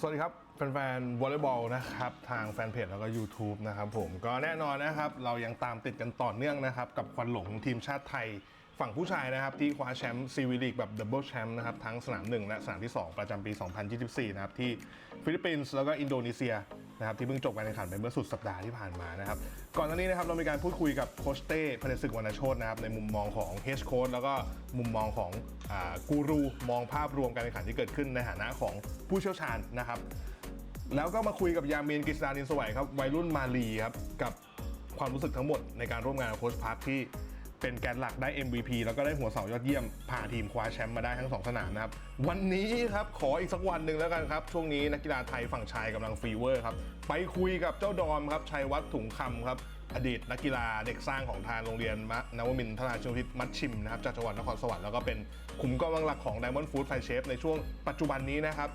สวัสดีครับ แฟนๆวอลเลย์บอลนะครับ ทางแฟนเพจแล้วก็ YouTube นะครับผมก็แน่นอนนะครับ เรายังตามติดกันต่อเนื่องนะครับ กับควันหลงทีมชาติไทยฝั่งผู้ชายนะครับ ที่คว้าแชมป์ซีวีลีกแบบดับเบิลแชมป์นะครับ ทั้งสนาม 1 และสนามที่ 2 ประจำปี 2024 นะครับ ที่ฟิลิปปินส์แล้วก็อินโดนีเซีย นะครับที่เพิ่งจบการแข่งขันไปเมื่อสุดสัปดาห์ที่ผ่านมานะครับก่อนหน้านี้นะครับเรามีการพูดคุยกับโคชเต้พนศึกวรรณโชตนะครับในมุมมองของเฮดโค้ชแล้วก็มุมมองของกูรูมองภาพรวมการแข่งขันที่เกิดขึ้นในฐานะของผู้เชี่ยวชาญนะครับแล้วก็มาคุยกับยาเมีนกฤษดานินสวัยครับวัยรุ่นมาลีครับกับความรู้สึกทั้งหมดในการร่วมงานกับโค้ชพักที่ เป็นแกนหลักได้ MVP แล้วก็ได้หัวเสายอดเยี่ยมพาทีมคว้าแชมป์มาได้ทั้งสองสนามนะครับ วันนี้ครับขออีกสักวันหนึ่งแล้วกันครับ ช่วงนี้นักกีฬาไทยฝั่งชายกำลังฟีเวอร์ครับ ไปคุยกับเจ้าดอมครับชัยวัฒน์ถุงคำครับ อดีตนักกีฬาเด็กสร้างของทางโรงเรียนมะนวมินทราชวทิศมัดชิมนะครับจากจังหวัดนครสวรรค์แล้วก็เป็นขุมกำลังหลักของ Diamond Food Fine Chef ในช่วงปัจจุบันนี้นะครับ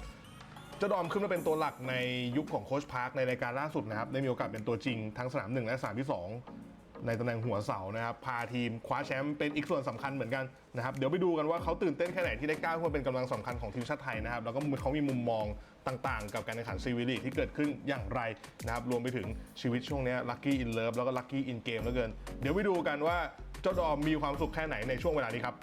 เจ้าดอมขึ้นมาเป็นตัวหลักในยุคของโค้ชพาร์คในรายการล่าสุดนะครับ ได้มีโอกาสเป็นตัวจริงทั้งสนามหนึ่งและสนามที่ 2 ในตำแหน่งหัวเสานะครับ พาทีมคว้าแชมป์เป็นอีกส่วนสำคัญเหมือนกันนะครับ เดี๋ยวไปดูกันว่าเขาตื่นเต้นแค่ไหนที่ได้ก้าวขึ้นมาเป็นกำลังสำคัญของทีมชาติไทยนะครับ แล้วก็เขามีมุมมองต่างๆ กับการแข่งขันซีวีลีที่เกิดขึ้นอย่างไรนะครับ รวมไปถึงชีวิตช่วงนี้ลัคกี้อินเลิฟแล้วก็ลัคกี้อินเกมแล้วเกิน เดี๋ยวไปดูกันว่าเจ้าดอมมีความสุขแค่ไหนในช่วงเวลานี้ครับ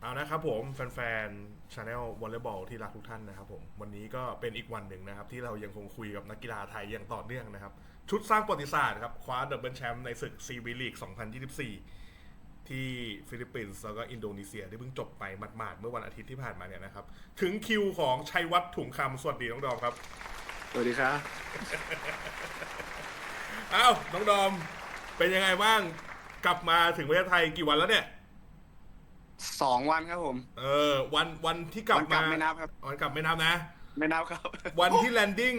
เอานะครับผมแฟนๆชาแนลวอลเลย์บอลที่รักทุกท่านนะครับผมวันนี้ก็เป็นอีกวันหนึ่งนะครับ ที่เรายังคงคุยกับนักกีฬาไทยอย่างต่อเนื่องนะครับ ชุดสร้างประวัติศาสตร์ครับ คว้าดับเบิลแชมป์ในศึกซีบีลีก 2024 ที่ฟิลิปปินส์แล้วก็อินโดนีเซียที่เพิ่งจบไปหมาดๆเมื่อวันอาทิตย์ที่ผ่านมาเนี่ยนะครับ ถึงคิวของชัยวัฒน์ถุงคำสวัสดีน้องดอมครับ สวัสดีครับอ้าวน้องดอม เป็นยังไงบ้างกลับมาถึงประเทศไทยกี่วันแล้วเนี่ยสองวันครับผม เออ วันวันที่กลับวันกลัมาบไม่นับครับวันกลับไม่นับนะ ไม่นับครับ วันที่แลนดิ้ง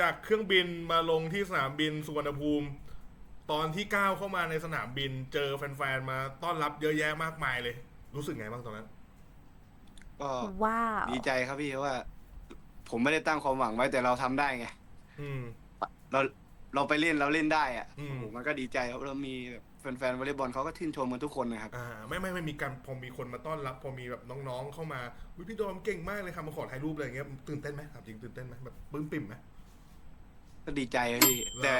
จากเครื่องบินมาลงที่สนามบินสุวรรณภูมิ ตอนที่ก้าวเข้ามาในสนามบิน เจอแฟนๆมาต้อนรับเยอะแยะมากมายเลย รู้สึกไงบ้างตอนนั้น ก็ว้าวดีใจครับพี่เพราะว่า ผมไม่ได้ตั้งความหวังไว้แต่เราทำได้ไงอืม เราเราไปเล่นเราเล่นได้อะอืม โอ้โหมันก็ดีใจครับเรามีแบบแฟนๆวอลเลย์บอลเขาก็ชื่นชมกันทุกคนนะครับ อ่าไม่ไม่ไม่มีการพอมีคนมาต้อนรับ พอมีแบบน้องๆเข้ามาอุ๊ยพี่โดมเก่งมากเลยครับมาขอถ่ายรูปอะไรอย่างเงี้ยตื่นเต้นไหมถามจริงตื่นเต้นไหมแบบปลื้มปิ่มไหม ก็ดีใจครับพี่เหรอแต่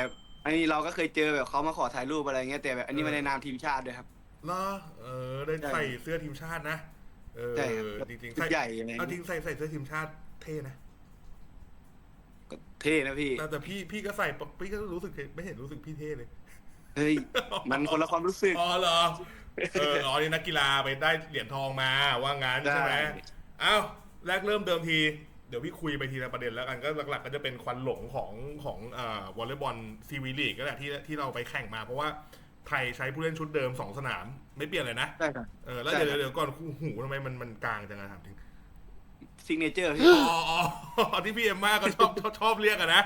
อันนี้เราก็เคยเจอแบบเขามาขอถ่ายรูปอะไรเงี้ยแต่แบบอันนี้เออมาในนามทีมชาติด้วยครับ เหรอเออได้ใช่ใส่เสื้อทีมชาตินะเออใช่ครับจริงๆชุดใส่ใหญ่อะไรเอาจริเงี้งยใส่ใส่เสื้อทีมชาติเท่นะก็เท่นะพี่ แต่แต่พี่พี่ก็ใส่ปะพี่ก็รู้สึกเท่ไม่เห็นรู้สึกพี่เท่เลย เฮ้ย มันคนละความรู้สึก อ๋อเหรอเอออ๋อนี่นักกีฬาไปได้เหรียญทองมาว่างั้นใช่ไหมได้ เอ้าแรกเริ่มเดิมทีเดี๋ยวพี่คุยไปทีละประเด็นแล้วกันก็หลักๆ ก็จะเป็นควันหลงของของเอ่อวอลเลย์บอลซีวีลีกก็แหละที่ที่เราไปแข่งมาเพราะว่าไทยใช้ผู้เล่นชุดเดิมสองสนาม ไม่เปลี่ยนเลยนะใช่ครับเออแล้วใช่เดี๋ยวครับเดี๋ยวก่อนคู่หูทำไมมันมันกลางจังอะถามถึงซิกเนเจอร์พี่อ๋ออ๋อที่พี่เอ็มมาก็ชอบชอบชอบเรียกอะนะ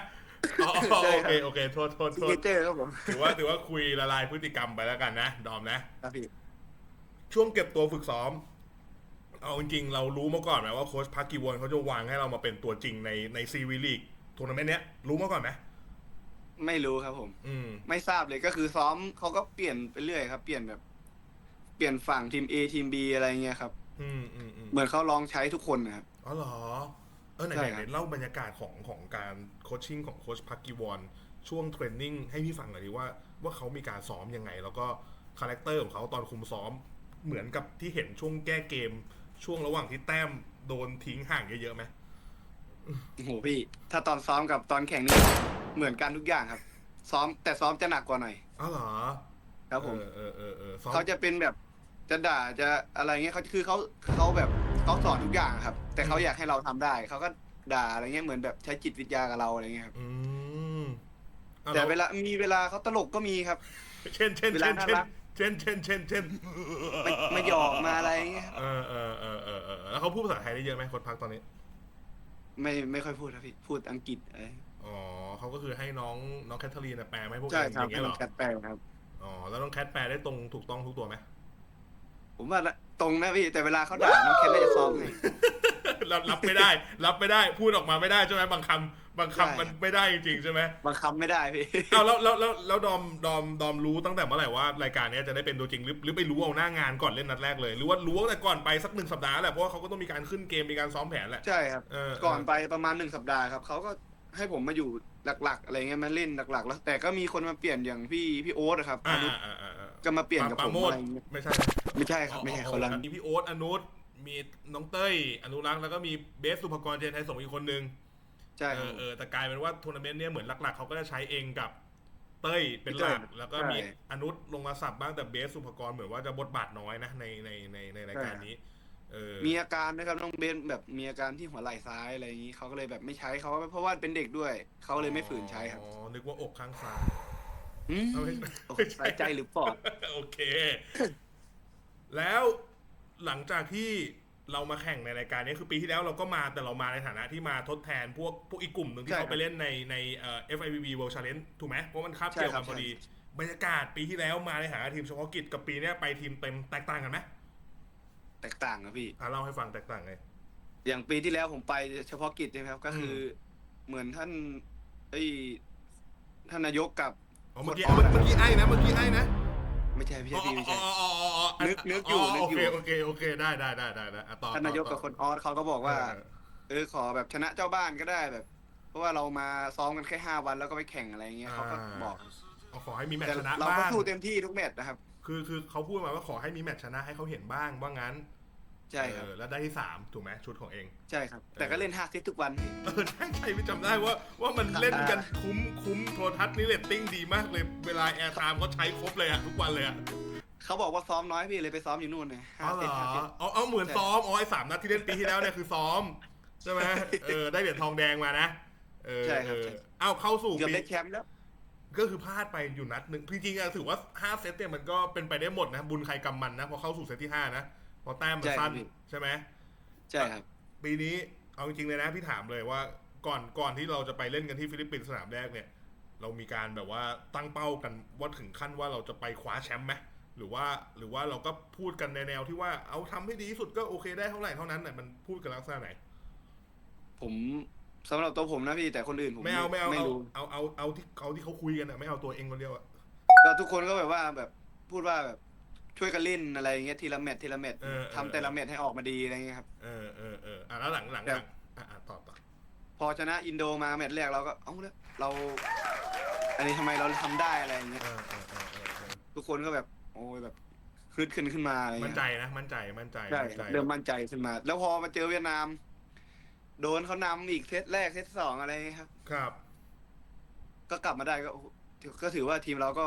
อ๋อใช่โอครับเคโอเคโทษโทษซิโทกเนษเจอร์ครับผมถือว่าถือว่าคุยละลายพฤติกรรมไปแล้วกันนะ ดอมนะครับพี่ช่วงเก็บตัวฝึกซ้อม เอาจริงๆเรารู้มาก่อนไหมว่าโค้ชพักกีวอนเขาจะวางให้เรามาเป็นตัวจริงในในซีวีลีกทัวร์นาเมนต์เนี้ยรู้มาก่อนไหมไม่รู้ครับผม อืม ไม่ทราบเลยก็คือซ้อมเขาก็เปลี่ยนไปเรื่อยครับ เปลี่ยนแบบ เปลี่ยนฝั่งทีม A ทีม B อะไรเงี้ยครับ อืมอืมอืมเหมือนเขาลองใช้ทุกคนนะครับ อ๋อเหรอ เออไหนใช่ไหนครับเล่าบรรยากาศของของการโคชชิ่งของโค้ชพักกีวอนช่วงเทรนนิ่งให้พี่ฟังหน่อยดิว่าว่าเขามีการซ้อมยังไง แล้วก็คาแรคเตอร์ของเขาตอนคุมซ้อมเหมือนกับที่เห็นช่วงแก้เกม ช่วงระหว่างที่แต้มโดนทิ้งห่างเยอะๆไหมโอ้โหพี่ ถ้าตอนซ้อมกับตอนแข่งนี่เหมือนกันทุกอย่างครับ ซ้อมแต่ซ้อมจะหนักกว่าหน่อยอ๋อเหรอครับผมเออเออเออเออซ้อมเขาจะเป็นแบบจะด่าจะอะไรเงี้ยเขาคือเขาเขาแบบเขาสอนทุกอย่างครับ แต่เขาอยากให้เราทำได้เขาก็ด่าอะไรเงี้ยเหมือนแบบใช้จิตวิทยากับเราอะไรเงี้ยครับอืมอะแต่แล้วเวลามีเวลาเขาตลกก็มีครับ เช่นเช่นเวเช่ลานน่าเช่นรักเช่นเช่นเช่นเช่นมามาหยอกมาอะไรเงี้ยครับเออเออเออเออเออ แล้วเขาพูดภาษาไทยได้เยอะไหมคนพักตอนนี้ ไม่ไม่ค่อยพูดครับพี่ พูดอังกฤษอะไรอ๋อเขาก็คือให้น้องน้องแคทเธอรีนนะแปลไหมาให้พวกใช่เองครับอย่างเงี้ยเหรอแคทแปลครับอ๋อแล้วน้องแคทแปลได้ตรงถูกต้องทุกตัวไหมผมว่าตรงนะพี่แต่เวลาเขาด่าน้องแคทน่าจะซ้อมไงรับ รับไม่ได้ รับไม่ได้พูดออกมาไม่ได้ใช่ไหมบางคำบางคำมันไม่ได้จริงๆใช่ไหมบางคำไม่ได้พี่เอาแล้วแล้วแล้วแล้วดอมดอมดอมรู้ตั้งแต่เมื่อไหร่ว่ารายการเนี้ยจะได้เป็นตัวจริงหรือหรือไปรู้เอาหน้างานก่อนเล่นนัดแรกเลย หรือว่ารู้ตั้งแต่ก่อนไปสักหนึ่งสัปดาห์แหละเพราะว่าเขาก็ต้องมีการขึ้นเกมมีการซ้อมแผนแหละใช่ครับเออก่อนไปประมาณหนึ่งสัปดาห์ครับเขาก็ให้ผมมาอยู่หลัก ๆ อะไรเงี้ยมาเล่นหลัก ๆ แล้ว แต่ก็มีคนมาเปลี่ยนอย่างพี่พี่โอ๊ตอะครับอ่านุชอ่าอ่าอ่าก็มาเปลี่ยนกับปาผมโมดอะไรเงี้ยไม่ใช่นะไม่ใช่ครับไม่ใช่คนละมีพี่โอ๊ตอนุช มีน้องเต้ยอนุรักษ์แล้วก็มีเบสสุภกรเจนไทยสงฆ์อีกคนนึงใช่คเอรับอเออแต่กลายเป็นว่าทัวร์นาเมนต์เนี้ยเหมือนหลัก ๆเขาก็จะใช้เองกับเต้ยเป็นหลักเต้ยแล้วก็ใช่มีอนุชลงมาสับบ้างแต่เบสสุภกรเหมือนว่าจะบทบาทน้อยนะในในในในรายการนี้เออมีอาการนะครับน้องเบนแบบมีอาการที่หัวไหล่ซ้ายอะไรอย่างนี้เขาก็เลยแบบไม่ใช้เขาเพราะว่าเป็นเด็กด้วยเขาเลยไม่ฝืนใช้ครับอ๋อนึกว่าอกข้างซ้ายอืมเอาไม่โอ้ไม่ใช่สายใจหรือปอดโอเค แล้ว หลังจากที่เรามาแข่งในรายการนี้คือปีที่แล้วเราก็มาแต่เรามาในฐานะที่มาทดแทนพวกพวกอีกกลุ่มหนึ่งที่ใช่เขาไปเล่นในในเอ่อ FIVB World Challenge ถูกไหมเพราะมันคาบใช่เกี่ยวครักับนพอดีบรรยากาศปีที่แล้วมาในฐานะทีมเฉพาะกิจกับปีเนี้ยไปทีมเต็มแตกต่างกันไหมแตกต่างครับพี่อะเล่าให้ฟังแตกต่างไงอย่างปีที่แล้วผมไปเฉพาะกิจใช่ไหมครับก็คืออเหมือนท่านไอ้ยท่านนายกกับอ๋อเมื่อกี้คนออกเมื่อกี้ไอ้นะเมื่อกี้ไอ้นะ ไม่ใช่ไม่ใช่พี่ไม่ใช่อ๋ออ๋ออ๋ออ๋อนึกนึกอยู่นึกอยู่โอเคโอเคโอเคได้ได้ได้ได้ได้อะต่อท่านนายกกับคนออสเขาก็บอกว่าเออเออขอแบบชนะเจ้าบ้านก็ได้แบบ เพราะว่าเรามาซ้อมกันแค่ห้าวันแล้วก็ไปแข่งอะไรเงี้ยเขาก็บอกเอาขอให้มีแมตแต่ช์ชนะเราก็บ้างสู้เต็มที่ทุกแมตช์นะครับ คือคือเขาพูดมาว่าขอให้มีแมตช์ชนะให้เขาเห็นบ้างว่างั้น ใช่ครับเออแล้วได้ที่สามถูกไหมชุดของเอง ใช่ครับ แต่ก็เล่นห้าเซตทุกวันพี่เออใช่ใช่ไม่จำได้ว่าว่ามันเล่นกันคุ้มคุ้มโทรทัศน์นี่เรตติ้งดีมากเลยเวลาแอร์ไทม์ก็ใช้ครบเลยอะทุกวันเลยอะเขาบอกว่าซ้อมน้อยพี่เลยไปซ้อมอยู่นู่นไงอ๋ห้าอเหเซรตอห้าเซตเอาเอาเหมือนซ้อมอ๋อไอ้สามนัดที่เล่นปีที่แล้วเนี่ยคือซ้อมใช่ไหมเออได้เหรียญทองแดงมานะเออใช่ครับเออใช่เอาเข้าสู่เกือบปีได้แชมป์แล้วก็คือพลาดไปอยู่นัดหนึ่งจริงๆอะถือว่าห้าเซตเนี่ยมันก็เป็นไปได้หมดนะบุญใครกำมันนะพอเข้าสู่เซตที่ห้านะ พอแต้มมันใช่สั้นพี่ใช่ไหมใช่ครับ ปีนี้เอาจริงๆเลยนะพี่ถามเลยว่าก่อนก่อนที่เราจะไปเล่นกันที่ฟิลิปปินส์สนามแรกเนี่ย เรามีการแบบว่าตั้งเป้ากันว่าถึงขั้นว่าเราจะไปคว้าแชมป์ไหมหรือว่าหรือว่าเราก็พูดกันในแนวที่ว่าเอาทำให้ดีที่สุดก็โอเคได้เท่าไหร่เท่านั้นน่ะมันพูดกันลักษณะไหน ผมสำหรับตัวผมนะพี่แต่คนอื่นผมไม่เอาไม่เอาไม่เอารู้เอาเอาเอาที่เอาที่เขาคุยกันอะไม่เอาตัวเองคนเดียวอะก็ทุกคนก็แบบว่าแบบพูดว่าแบบ ช่วยกันเล่นอะไรอย่างเงี้ยทีละแมตช์ทีละแมตช์เออเออทำแต่ละแมตช์ให้ออกมาดีอะไรเงี้ยครับเออเออเอออะแล้วหลังหลังแต่หลังอะอะต่อต่อพอชนะอินโดมาแมตช์แรกเราก็เอ้าแล้วเรา อันนี้ทำไมเราทำได้อะไรอย่างเงี้ยเออเออเออเออเออทุกคนก็แบบ โอ้ยแบบฮึดขึ้นขึ้นมาอะไรมั่นเงี้ยใจนะมั่นใจมั่นใจใช่มั่นใจเริ่มมั่นใจขึ้นมา แล้วพอมาเจอเวียดนาม โดนเขานำอีกเซตแรกเซตสองอะไรเงี้ยครับ ครับ ก็กลับมาได้ก็โอ้โหก็ถือว่าทีมเราก็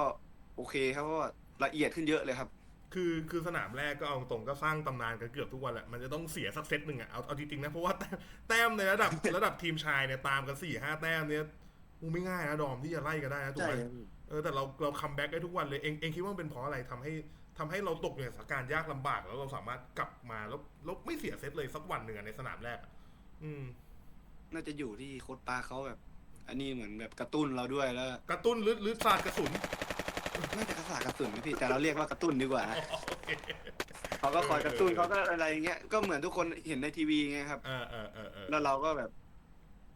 โอเคครับเพราะว่าละเอียดขึ้นเยอะเลยครับ คือคือสนามแรกก็เอาตรงก็สร้างตำนานกันเกือบทุกวันแหละมันจะต้องเสียสักเซตหนึ่งอะเอาเอาจริงๆนะเพราะว่าแต้มแต้มในระดับระดับทีมชายเนี่ยตามกันสี่ห้าแต้มเนี่ยมูไม่ง่ายนะดอมที่จะไล่กันได้นะถูกใช่ไหมครับเออแต่เราเราคัมแบ็กได้ทุกวันเลยเองเองคิดว่ามันเป็นเพราะอะไรทำให้ทำให้เราตกอยู่ในสถานการณ์ยากลำบาก แล้วเราสามารถกลับมาแล้วแล้วไม่เสียเซตเลยสักวันหนึ่งอะในสนามแรกอะอืม น่าจะอยู่ที่โค้ชปาเขาแบบ อันนี้เหมือนแบบกระตุ้นเราด้วยแล้ว กระตุ้นหรือหรือศาสตร์กระสุน น่าจะกระสากระสุนนะพี่แต่เราเรียกว่ากระตุ้นดีกว่านะโอเคเขาก็คอยกระตุ้นเขาก็อะไรอย่างเงี้ยก็เหมือนทุกคนเห็นในทีวีไงครับ เออเออเออเออแล้วเราก็แบบ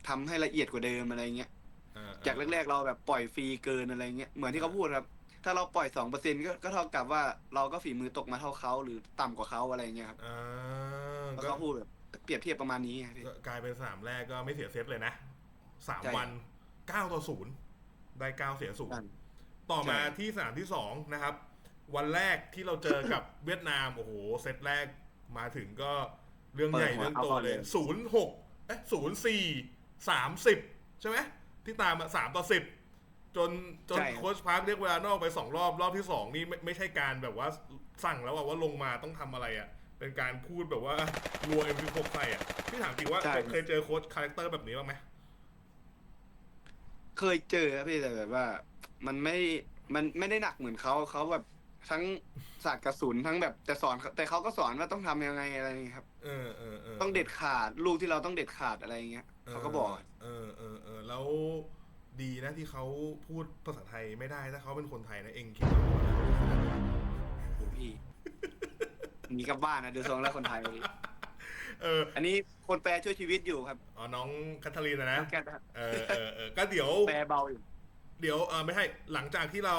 ทำให้ละเอียดกว่าเดิมอะไรเงี้ยเออเออจากแรกๆเราแบบปล่อยฟรีเกินอะไรเงี้ยเหมือนที่เขาพูดครับ ถ้าเราปล่อยสองเปอร์เซ็นก็ก็เท่ากับว่าเราก็ฝีมือตกมาเท่าเขาหรือต่ำกว่าเขาอะไรเงี้ยครับอ่าแล้วก็เขาพูดแบบเปรียบเทียบประมาณนี้ไงพี่ ก็กลายเป็นสนามแรกก็ไม่เสียเซตเลยนะสามใช่ วันเก้าต่อศูนย์ได้เก้าเสียศูนย์นั่น ต่อมาใช่ที่สนามที่สองนะครับ วันแรกที่เราเจอกับเวียดนามโอ้โหเซตแรกมาถึงก็เรื่องใหญ่เรื่องโตเลยศูนย์หกเอ๊ะศูนย์สี่สามสิบใช่ไหมที่ตามมาสามต่อสิบจนจนโค้ชพาร์คเรียกเวลานอกไปสองรอบรอบที่สองนี่ไม่ไม่ใช่การแบบว่าสั่งแล้วอะว่าลงมาต้องทำอะไรอะเป็นการพูดแบบว่ารัวเอ็มพีหกใส่อะพี่ถามจริงว่าใช่เคยเจอโค้ชคาแรคเตอร์แบบนี้บ้างไหมเคยเจอครับพี่แต่แบบว่า มันไม่มันไม่ได้หนักเหมือนเขาเขาแบบทั้งศาสตร์กระสุนทั้งแบบแต่สอนแต่เขาก็สอนว่าต้องทำยังไงอะไรอย่างเงี้ยครับเออเออเออต้องเด็ดขาดลูกที่เราต้องเด็ดขาดอะไรอย่างเงี้ยเขาก็บอก เออเออเออแล้วดีนะที่เขาพูดภาษาไทยไม่ได้ถ้าเขาเป็นคนไทยนะเองคิดว่าโอ้พี่หนีกลับบ้านนะดูทรงแล้วคนไทยเออ อันนี้คนแปลช่วยชีวิตอยู่ครับ อ๋อ น้องคัทเธอรีนนะนะแค่นั้นเออเออเออก็เดี๋ยว แปลเบาอยู่ เดี๋ยวเออไม่ให้หลังจากที่เรา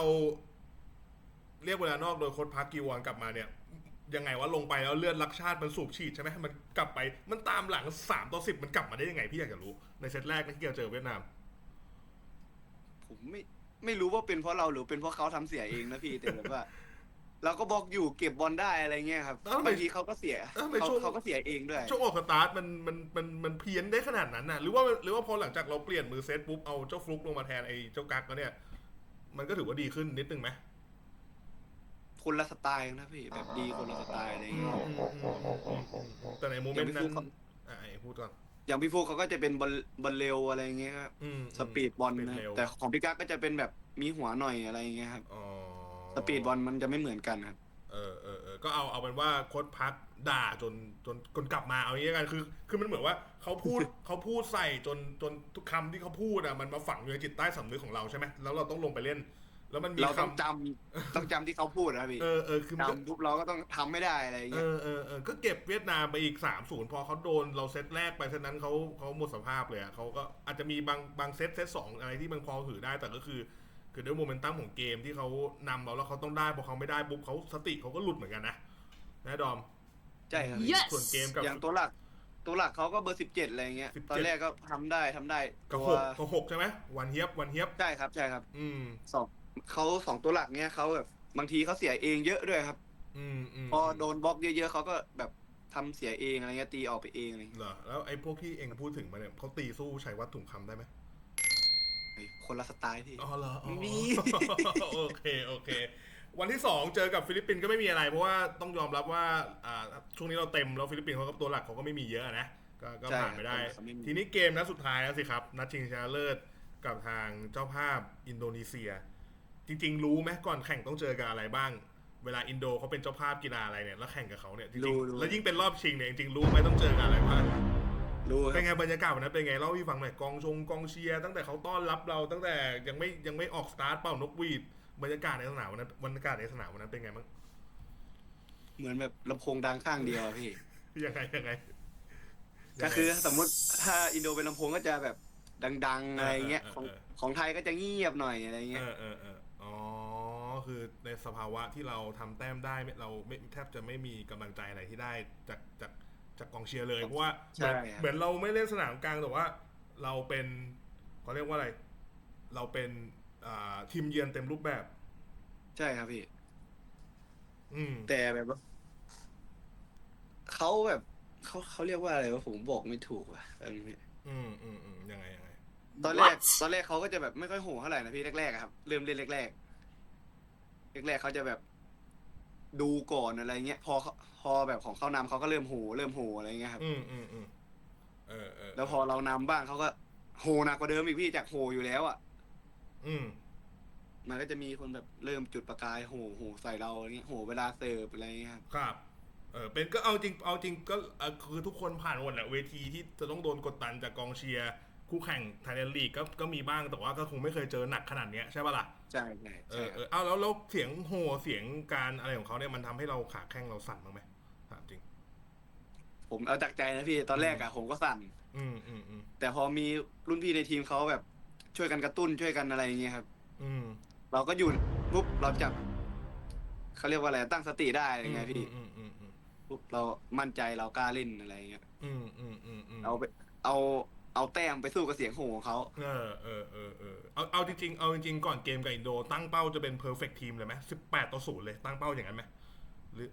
เรียกเวลานอกโดยโค้ชพักกีวอนกลับมาเนี่ย ยังไงว่าลงไปแล้วเลือดรักชาติมันสูบฉีดใช่ไหมมันกลับไป มันตามหลังสามต่อสิบมันกลับมาได้ยังไงพี่อยากจะรู้ ในเซตแรกที่เราเจอเวียดนาม ผมไม่ไม่รู้ว่าเป็นเพราะเราหรือเป็นเพราะเขาทำเสียเองนะพี่แต่แบบว่า เราก็บล็อกอยู่เก็บบอลได้อะไรเงี้ยครับแล้วทำไมบางทีเขาก็เสียแล้วทำไมเขาช่วง เขาก็เสียเองด้วย ช่วงออกสตาร์ทมันมันมันมันเพี้ยนได้ขนาดนั้นน่ะหรือว่าหรือว่าพอหลังจากเราเปลี่ยนมือเซตปุ๊บเอาเจ้าฟลุกลงมาแทนไอ้เจ้ากักแล้วเนี่ย มันก็ถือว่าดีขึ้นนิดนึงไหมคนละสไตล์นะพี่แบบดีคนละสไตล์อะไรเงี้ยแต่ในโมเมนต์นั้นอะไอ้พูดก่อนอย่างพี่ฟูเขาก็จะเป็นบอลบอลเร็วอะไรเงี้ยครับอืมสปีดบอลสปีดนะเร็วแต่ของพี่กั๊กก็จะเป็นแบบมีหัวหน่อยอะไรเงี้ยครับ อ๋อ สปีดบอลมันจะไม่เหมือนกันครับ เออเออเออก็เอาเอาเป็นว่าโค้ดพักด่าจนจนจนกลับมาเอาอย่างนี้กันคือ คือมันเหมือนว่าเขาพูดเขาพูดใส่จนจนทุกคำที่เขาพูดอะมันมาฝังอยู่ในจิตใต้สำนึกของเราใช่ไหมแล้วเราต้องลงไปเล่น แล้วมันมีเราคำต้องจำต้องจำที่เขาพูดนะพี่เออเออคือมันก็ จำปุ๊บเราก็ต้องทำไม่ได้อะไรเอเงี้ย อเออเออก็เก็บเวียดนามไปอีกสามศูนย์พอเขาโดนเราเซตแรกไปเซตนั้นเขาเขาหมดสภาพเลยอะเขาก็อาจจะมีบางบางเซตเซตสองอะไรที่มันพอถือได้แต่ก็คือ คือด้วยโมเมนตัมของเกมที่เขานำเราแล้วเขาต้องได้พอเขาไม่ได้ปุ๊บเขาสติเขาก็หลุดเหมือนกันนะนะดอมใช่ครับ Yes ส่วนเกมกับ อย่างตัวหลัก ตัวหลักเขาก็เบอร์สิบเจ็ดอะไรเงี้ย 17 ตอนแรกก็ทำได้ทำได้กับตัวหกกับหกใช่ไหมวันเฮียบวันเฮียบใช่ครับใช่ครับอืม สองเขาสองตัวหลักเนี้ยเขาแบบบางทีเขาเสียเองเยอะด้วยครับ อืมอืมพอโดนบล็อกเยอะๆเขาก็แบบทำเสียเองอะไรเงี้ยตีออกไปเองอะไรเงี้ยเหรอแล้วไอ้พวกที่เองพูดถึงมาเนี่ยเขาตีสู้ชัยวัฒน์ถุงคำได้ไหมเฮ้ย คนละสไตล์พี่อ๋อเหรออ๋อไม่มีโอเคโอเค วันที่สองเจอกับฟิลิปปินส์ก็ไม่มีอะไร เพราะว่าต้องยอมรับว่าอ่าช่วงนี้เราเต็มแล้วฟิลิปปินส์เขาก็ตัวหลักเขาก็ไม่มีเยอะนะก็ก็ใช่ผ่านไม่ได้เขาไม่มีทีนี้เกมนัดสุดท้ายแล้วสิครับ นัดชิงชนะเลิศกับทางเจ้าภาพอินโดนีเซีย จริง ๆ รู้ไหมก่อนแข่งต้องเจอกับอะไรบ้าง เวลาอินโดเขาเป็นเจ้าภาพกีฬาอะไรเนี่ยแล้วแข่งกับเขาเนี่ยจริงรู้ๆรู้แล้วยิ่งเป็นรอบชิงเนี่ยจริงๆรู้ไหมต้องเจอกับอะไรบ้าง รู้คเป็รันบไงบรรยากาศวันนั้นเป็นไงเล่าให้ฟังหน่อยกองชงกองเชียร์ตั้งแต่เขาต้อนรับเราตั้งแต่ยังไม่ยังไม่ออกสตาร์ทเป่านกหวีดบรรยากาศในสนามวันนั้นบรรยากาศในสนามวันนั้นเป็นไงบ้างเหมือนแบบลำโพงดังข้างเดียวอะพี่ ยังไงยังไงก็คือสมมติถ้าอินโดเป็นลำโพงก็จะแบบดังๆอะไรเงี้ยของของไทยก็จะเงียบหน่อยอะไรเงี้เอยอเออเอออ๋อคือในสภาวะที่เราทำแต้มได้ไม่เราไม่แทบจะไม่มีกำลังใจอะไรที่ได้จากจาก จากกองเชียร์เลยเพราะว่าเหมือนใช่ครับเหมือนเราไม่เล่นสนามกลางแต่ว่า เราเป็นเขาเรียกว่าอะไร เราเป็นอ่าทีมเยือนเต็มรูปแบบ ใช่ครับพี่อืมแต่แบบว่าเขาแบบเขาเขาเรียกว่าอะไรวะผมบอกไม่ถูกว่ะอันนี้อืมอืมอืมยังไงยังไงตอนแรก What? ตอนแรกเขาก็จะแบบไม่ค่อยโหเท่าไหร่นะพี่แรกๆอะครับเริ่มเล่นแรกๆแรกๆเขาจะแบบ ดูก่อนอะไรเงี้ยพอเขาพอแบบของเขานำเขาก็เริ่มโหเริ่มโหอะไรเงี้ยครับ อืมอืมอืมเออเออแล้วพอเรานำบ้างเขาก็โหหนักกว่าเดิมอีกพี่จากโหอยู่แล้วอะ อืมมันก็จะมีคนแบบเริ่มจุดประกายโหโหใส่เราอะไรเงี้ยโหเวลาเสิร์ฟอะไรเงี้ยครับครับเออเป็นก็เอาจริงเอาจริงก็เอ่อคือทุกคนผ่านหมดแหละเวทีที่จะต้องโดนกดดันจากกองเชียร์ คู่แข่งไทยแลนด์ลีกก็ก็มีบ้างแต่ว่าก็คงไม่เคยเจอหนักขนาดเนี้ยใช่ป่ะล่ะใช่ใช่เอใช่อคเอรับอเอาแล้วแล้วเสียงโห่เสียงการอะไรของเขาเนี่ยมันทำให้เราขาแข้งเราสั่นบ้างไหมถามจริง ผมเอาจากใจนะพี่ตอนแรกอะผมก็สั่น อืมอืมอืมแต่พอมีรุ่นพี่ในทีมเขาแบบช่วยกันกระตุ้นช่วยกันอะไรอย่างเงี้ยครับ อืม เราก็หยุดปุ๊บเราจับเขาเรียกว่าอะไรตั้งสติได้อะไรเงี้ยพี่อืมอืมอืมปุ๊บเรามั่นใจเรากล้าเล่นอะไรเงี้ย อืมอืมอืมอืมเอาไปเอา เอาแต้มไปสู้กับเสียงโห่ของเขาเออเออเออเออเอาเอาจริงๆเอาจริงๆก่อนเกมกับอินโด ตั้งเป้าจะเป็น perfect team เลยไหมสิบแปดต่อศูนย์เลยตั้งเป้าอย่างนั้นไหมหรือ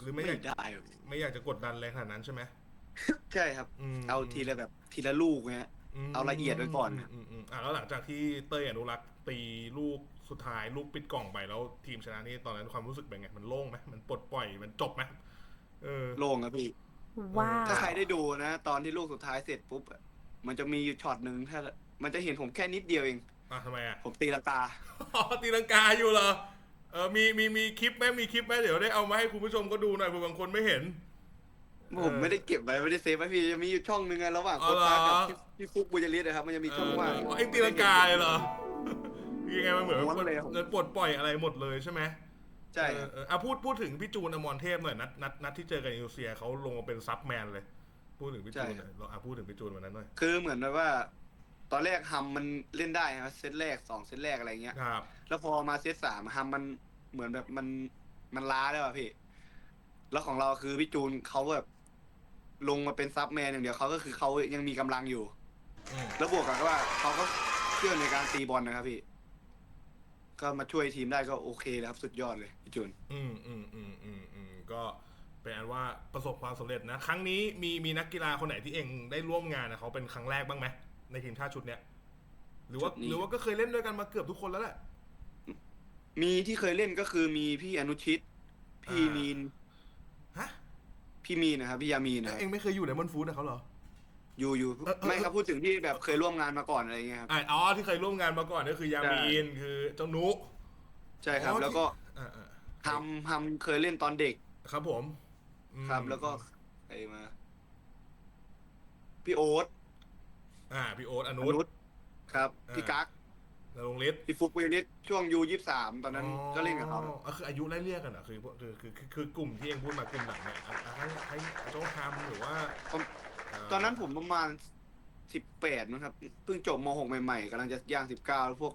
หรือไม่ไม่อยากได้ไม่อยากจะกดดันแรงขนาดนั้นใช่ไหมใช่ครับมเอาทีละแบบทีละลูกเงี้ยมเอาละเอียดไว้ก่อนมมอืมอะแล้วหลังจากที่เต้ยอนุรักษ์ตีลูกสุดท้ายลูกปิดกล่องไปแล้วทีมชนะนี่ตอนนั้นความรู้สึกเป็นไง มันโล่งไหมมันปลดปล่อยมันจบไหมเออโล่งครับพี่ว้าถ้าวใครได้ดูนะ ตอนที่ลูกสุดท้ายเสร็จปุ๊บอะ มันจะมีอยู่ช็อตหนึ่งถ้ามันจะเห็นผมแค่นิดเดียวเองอะทำไมอะผมตีลังกาอ๋อตีลังกาอยู่เหรอเออมีมีมีคลิปไหมมีคลิปไหมเดี๋ยวได้เอามาให้คุณผู้ชมก็ดูหน่อยเผื่อบางคนไม่เห็นผมไม่ได้เก็บไว้ไม่ได้เซฟไว้พี่จะมีอยู่ช่องหนึ่งไงระหว่างอ๋อโค้ชเหรอตากับพี่พี่ฟุกบุญยริศนะครับ มันจะมีช่องว่างเออไอ้ตีลังกาเลยเหรอยังไงมันเหมือนม้วนเลยผมเงินปลดปล่อยอะไรหมดเลยใช่ไหมใช่เออเอออะพูดพูดถึงพี่จูนอมรเทพหน่อยนัดนัดนัดที่เจอกับอินโดนีเซียเขาลงมาเป็นซับแมนเลย พูดถึงพี่ใช่จูนหน่อยเราอะพูดถึงพี่จูนวันนั้นหน่อยคือเหมือนแบบว่า ตอนแรกฮัมมันเล่นได้นะเซตแรกสองเซตแรกอะไรเงี้ยครับ แล้วพอมาเซตสามฮัมมันเหมือนแบบมันมันล้าแล้วอะพี่ แล้วของเราคือพี่จูนเขาแบบลงมาเป็นซับแมนอย่างเดียวเขาก็คือเขายังมีกำลังอยู่อืมแล้วบวกกับว่าเขาก็เชื่อในการตีบอลนะครับพี่ ก็มาช่วยทีมได้ก็โอเคแล้วครับ สุดยอดเลยพี่จูน อืมอืมอืมอืมอืมก็ เป็นอันว่าประสบความสำเร็จนะ ครั้งนี้มีมีนักกีฬาคนไหนที่เองได้ร่วมงานกับเขาเป็นครั้งแรกบ้างไหมในทีมชาติชุดเนี้ยหรือว่าชุดนี้หรือว่าก็เคยเล่นด้วยกันมาเกือบทุกคนแล้วแหละ มีที่เคยเล่นก็คือมีพี่อนุชิต พี่อ่ามีมีนฮะพี่มีนนะครับพี่ยามีนนะครับเองไม่เคยอยู่ในมันฟูดนะเขาเหรออยู่อยู่เออเออไม่ครับพูดถึงที่แบบเคยร่วมงานมาก่อนอะไรเงี้ยครับอะอ๋อที่เคยร่วมงานมาก่อนก็คือยามีนคือเจ้านุ ใช่ครับอ๋อแล้วก็อ่าอ่าทำทำเคยเล่นตอนเด็กครับผมอืม ครับ แล้วก็ใครมา พี่โอ๊ตอ่า พี่โอ๊ตออนุนุชชครับอ่าพี่กั๊กนรงฤทธิ์พี่ฟุกเวนิสช่วงยูยี่สามตอนนั้นก็เล่นกับเขาอ๋อคืออายุไล่เรียกกันเหรอคือคือคือคือคือกลุ่มที่เองพูดมากลุ่มไหนเนี่ยอะอะให้ให้เจ้าทำหรือว่าผมเตอนนั้นผมประมาณสิบแปดนะครับเพิ่งจบมหกใหม่ๆกำลังจะย่างสิบเก้าพวก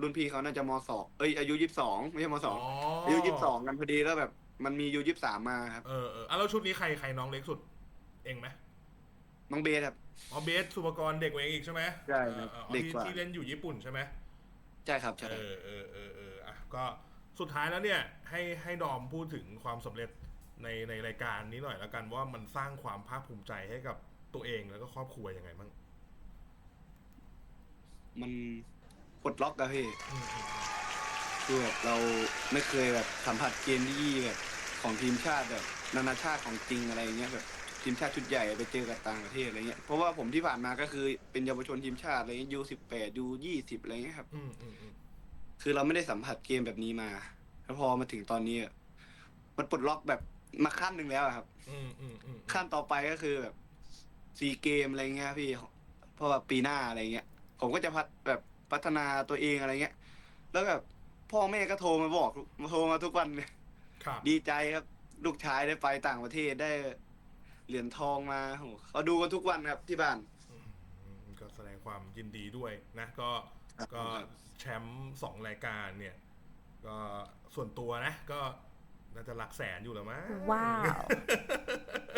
รุ่นพี่เขาน่าจะมสองเอ้ยอายุยี่สิบสองไม่ใช่มสองอายุยี่สิบสองกันพอดีแล้วแบบ มันมียูยี่สิบสามมาครับ เออเอออะแล้วชุดนี้ใครใครน้องเล็กสุด เองไหมน้องเบสครับอ๋อเบสสุปกรณ์เด็กกว่าเองอีกใช่ไหมใช่ครับออออเด็กที่กว่าที่เล่นอยู่ญี่ปุ่นใช่ไหมใช่ครับใช่เออเออเออเอออะก็สุดท้ายแล้วเนี่ย ให้ให้ดอมพูดถึงความสำเร็จในในรายการนี้หน่อยแล้วกันว่ามันสร้างความภาคภูมิใจให้กับตัวเองแล้วก็ครอบครัวยังไงบ้างมันปลดล็อกอะพี่อืมอืมอืม คือแบบเราไม่เคยแบบสัมผัสเกมที่แบบของทีมชาติแบบนานาชาติของจริงอะไรเงี้ยแบบทีมชาติชุดใหญ่ไปเจอกับต่างประเทศอะไรเงี้ยเพราะว่าผมที่ผ่านมาก็คือเป็นเยาวชนทีมชาติอะไรเงี้ยยูสิบแปดยูยี่สิบอะไรเงี้ยครับอืมอืมอืมคือเราไม่ได้สัมผัสเกมแบบนี้มาแล้วพอมาถึงตอนนี้อะมันปลดล็อกแบบมาขั้นหนึ่งแล้วอะครับอืมอืมอืมขั้นต่อไปก็คือแบบซีเกมอะไรเงี้ยพี่เพราะว่าปีหน้าอะไรเงี้ย ผมก็จะพัฒแบบพัฒนาตัวเองอะไรเงี้ย แล้วแบบ พ่อแม่ก็โทรมาบอกมาโทรมาทุกวันเลยครับดีใจครับ ลูกชายได้ไปต่างประเทศได้เหรียญทองมาโหเขาดูกันทุกวันครับที่บ้านอืมก็แสดงความยินดีด้วยนะ ก็ครับก็ครับแชมป์สองรายการเนี่ย ก็ส่วนตัวนะ ก็น่าจะหลักแสนอยู่แล้วมั้งว้าว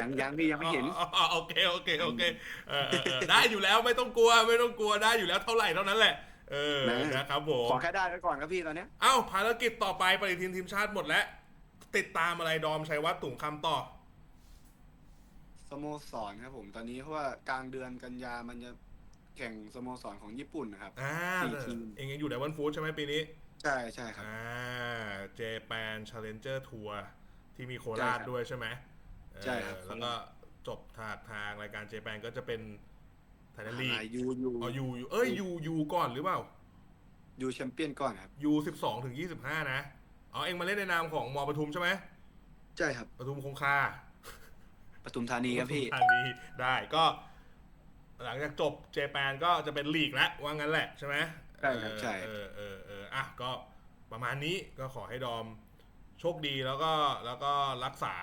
ยังยังพี่ยังไม่เห็นอ๋ออ๋อโอเคโอเคโอเคเออเออเออได้อยู่แล้วไม่ต้องกลัวไม่ต้องกลัวได้อยู่แล้วเท่าไหร่เท่านั้นแหละ เออนะนะครับผมขอแค่ได้ไว้ก่อนครับพี่ตอนเนี้ยเอ้าภารกิจต่อไปปฏิทินทีมชาติหมดแล้ว ติดตามอะไรดอมชัยวัฒน์ตุ่งคำต่อสโมสรครับผมตอนนี้เพราะว่ากลางเดือนกันยามันจะแข่งสโมสรของญี่ปุ่นนะครับอ่าสี่ทีมเองยังอยู่ในวันฟู้ดใช่ไหมปีนี้ ใช่ใช่ครับอ่าเจแปนชาเลนเจอร์ทัวร์ที่มีโคใช่ราชครับด้วยใช่ไหมใช่ครับเออแล้วก็จบทางทางรายการเจแปนก็จะเป็นไท ยแลนด์ลีกอ่ายูยูอ๋อยูยูเอ้ยยูยูก่อนหรือเปล่ายูแชมเปี้ยนก่อนครับยูสิบสองถึงยี่สิบห้านะอ๋อเองมาเล่นในนามของมอปทุมใช่ไหมใช่ครับปทุมคงคาปทุมธานีครับพี่ปทุมธานีได้ก็ หลังจากจบเจแปนก็จะเป็นลีกแล้วว่างั้นแหละใช่ไหมใช่ครับใช่เออเออเออเอออะก็ประมาณนี้ก็ขอให้ดอมโชคดีแล้วก็แล้วก็รักษา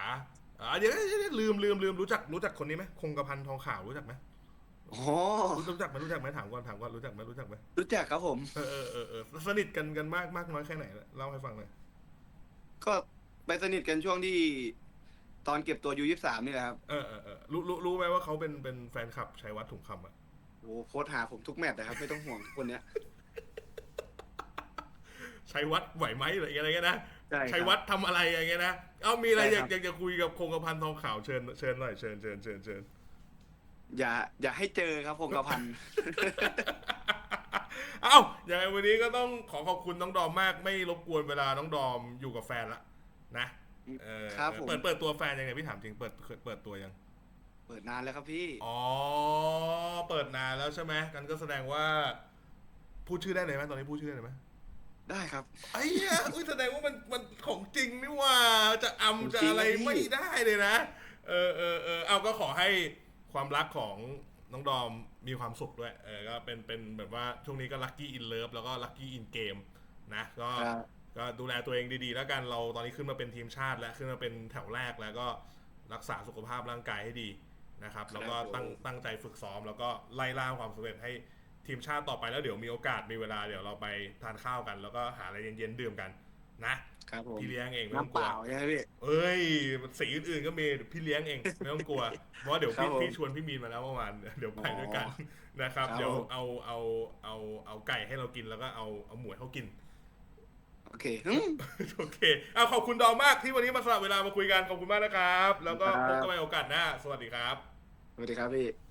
อ่าเดี๋ยวเดี๋ยวเดี๋ยวลืมลืมลืมรู้จักรู้จักคนนี้ไหมคงกระพันทองขาวรู้จักไหม โอ้รู้จักไหมรู้จักไหมถามก่อนถามก่อนรู้จักไหมรู้จักไหมรู้จักครับผมเออเออเออเออสนิทกันกันมากมากน้อยแค่ไหนเล่าให้ฟังหน่อยก็ไปสนิทกันช่วงที่ตอนเก็บตัวยูยี่สามนี่แหละครับเออเออเออรู้รู้รู้ไหมว่าเขาเป็นเป็นแฟนคลับชัยวัฒน์ถุงคำอะโอ้โพสต์หาผมทุกแมตช์นะครับ ไม่ต้องห่วงคนเนี้ยชัยวัฒน์ไหวไหมหรืออะไรเงี้ยนะใช่ครับชัยวัฒน์ทำอะไรอย่างเงี้ยนะ เอามีอะไรใช่อครัยากบอยากจะคุยกับคงกระพันทองขาวเชิญเชิญหน่อยเชิญเชิญเชิญเชิญ อย่า อย่าให้เจอครับพงกระพันธ์เอ้าอย่างไรวันนี้ก็ต้องขอขอบคุณน้องดอมมาก ไม่รบกวนเวลาน้องดอมอยู่กับแฟนละนะเออครับผมเปิดเปิดตัวแฟนยังไงพี่ถามจริงเปิดเปิดเปิดตัวยัง เปิดนานแล้วครับพี่ อ๋อ เปิดนานแล้วใช่ไหมกันก็แสดงว่า พูดชื่อได้เลยไหมตอนนี้พูดชื่อได้เลยไหมได้ครับไอ้เหี้ยอุ้ยแสดงว่ามันมันของจริงนี่ว่าจะอำจะจริงอะไรนะพี่ไม่ได้เลยนะ เออเออเออเอาก็ขอให้ ความรักของน้องดอมมีความสุขด้วย เออก็เป็นเป็นแบบว่าช่วงนี้ก็ลัคกี้อินเลิฟแล้วก็ลัคกี้อินเกมนะก็ครับก็ดูแลตัวเองดีๆ แล้วกันเราตอนนี้ขึ้นมาเป็นทีมชาติแล้วขึ้นมาเป็นแถวแรกแล้วก็รักษาสุขภาพร่างกายให้ดีนะครับครับแล้วก็ตั้งผมตั้งใจฝึกซ้อม แล้วก็ไล่ล่าความสำเร็จให้ทีมชาติต่อไปแล้วเดี๋ยวมีโอกาสมีเวลาเดี๋ยวเราไปทานข้าวกัน แล้วก็หาอะไรเย็นๆดื่มกันนะ ครับผมพี่เลี้ยงเองไม่ต้องน้ำกเปลัวล่าใช่ไหมพี่เอ้ยสีอื่นๆก็มีพี่เลี้ยงเองไม่ต้องกลัวเพราะว่าเดี๋ยวครัพี่บผมพี่ชวนพี่มีนมาแล้วเมื่อวานเดี๋ยวไปด้วยกันอ๋อนะครับครับ เดี๋ยวผมเอาเอาเอาเอาไก่ให้เรากินแล้วก็เอาเอาหมูให้เขากินโอเคอืมโอเคเอาขอบคุณดอมมากที่วันนี้มาสละเวลามาคุยกันขอบคุณมากนะครับ แล้วก็ครับพบกันใหม่โอกาสหน้าสวัสดีครับสวัสดีครับพี่